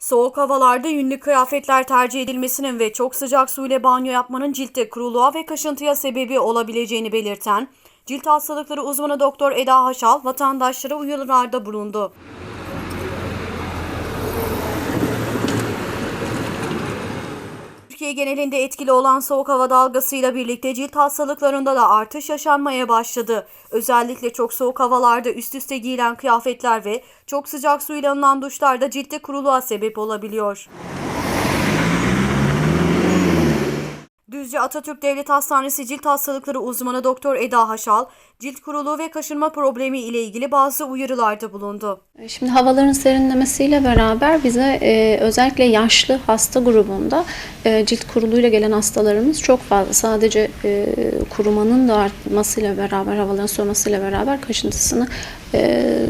Soğuk havalarda yünlü kıyafetler tercih edilmesinin ve çok sıcak su ile banyo yapmanın ciltte kuruluğa ve kaşıntıya sebebi olabileceğini belirten cilt hastalıkları uzmanı Doktor Eda Haşal vatandaşlara uyarılarda bulundu. Türkiye genelinde etkili olan soğuk hava dalgasıyla birlikte cilt hastalıklarında da artış yaşanmaya başladı. Özellikle çok soğuk havalarda üst üste giyilen kıyafetler ve çok sıcak suyla alınan duşlar da ciltte kuruluğa sebep olabiliyor. Düzce Atatürk Devlet Hastanesi Cilt Hastalıkları uzmanı Doktor Eda Haşal, cilt kuruluğu ve kaşınma problemi ile ilgili bazı uyarılarda bulundu. Şimdi havaların serinlemesiyle beraber bize e, özellikle yaşlı hasta grubunda e, cilt kuruluğuyla gelen hastalarımız çok fazla. Sadece e, kurumanın da artmasıyla beraber, havaların soğumasıyla beraber kaşıntısını e,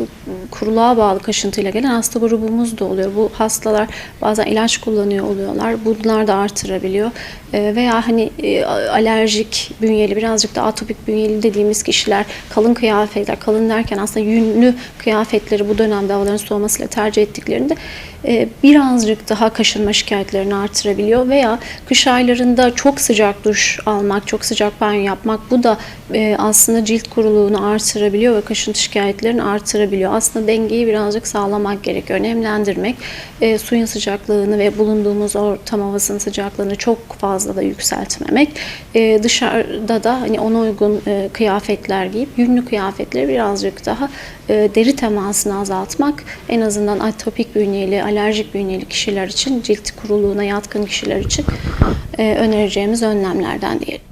kuruluğa bağlı kaşıntıyla gelen hasta grubumuz da oluyor. Bu hastalar bazen ilaç kullanıyor oluyorlar. Bunlar da artırabiliyor. E, veya hani e, alerjik bünyeli, birazcık da atopik bünyeli dediğimiz kişiler kalın kıyafetler, kalın derken aslında yünlü kıyafetleri bu dönemde havaların soğumasıyla tercih ettiklerinde e, birazcık daha kaşınma şikayetlerini artırabiliyor veya kış aylarında çok sıcak duş almak, çok sıcak banyo yapmak bu da e, aslında cilt kuruluğunu artırabiliyor ve kaşıntı şikayetlerini artırabiliyor. Aslında dengeyi birazcık sağlamak gerekiyor. Nemlendirmek, e, suyun sıcaklığını ve bulunduğumuz ortam havasının sıcaklığını çok fazla da yükseltmemek. E, dışarıda da hani ona uygun e, kıyafetler giyip yünlü kıyafetleri birazcık daha e, deri temasını azaltmak en azından atopik bünyeli, alerjik bünyeli kişiler için cilt kuruluğuna yatkın kişiler için e, önereceğimiz önlemlerden diyelim.